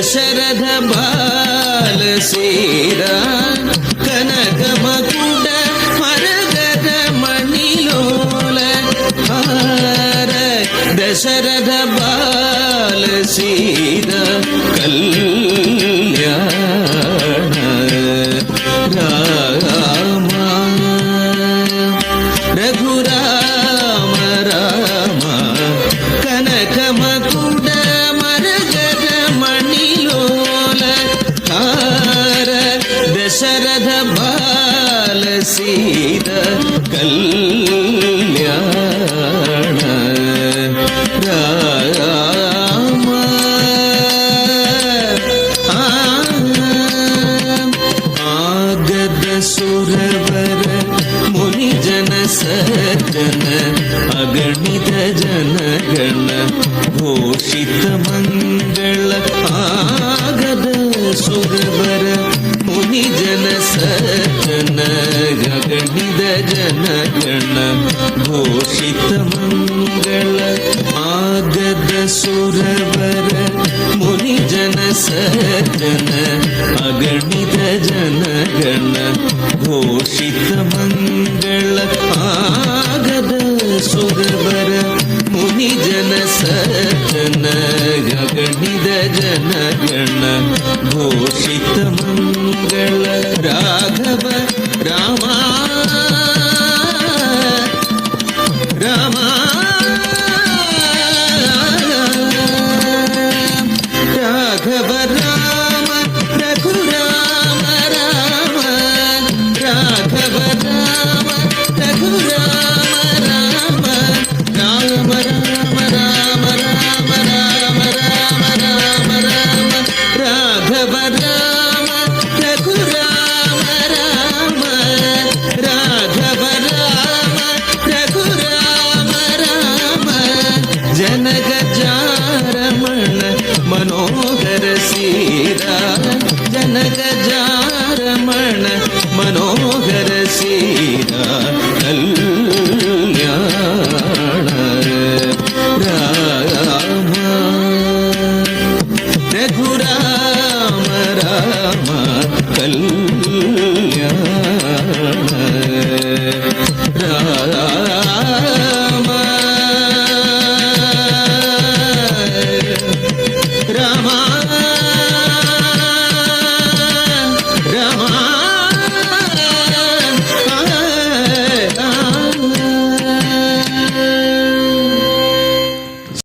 దశరథ బాల శ్రీరామ కనక మకుట మరగద మణిలోల దశరథ బాల శ్రీరా కళ్యాణ రామ రఘురా ಸಜ್ಜನ ಅಗಣಿತ ಜನಗಣ ಘೋಷಿತ ಮಂಗಳ ಆಗದ ಸುರವರ ಮುನಿ ಜನ ಸಜ್ಜನ ಅಗಣಿತ ಜನಗಣ ಘೋಷಿತ ಮಂಗಳ ಆಗದ ಸುರವರ ಮುನಿ ಜನ ಸಜ್ಜನ அகணித ஜனகண கோஷித மங்கள ஆகத சுகபர முனி ஜன சஜன அகணித ஜனகண கோஷித மங்கள ராகவ ராமா ராமா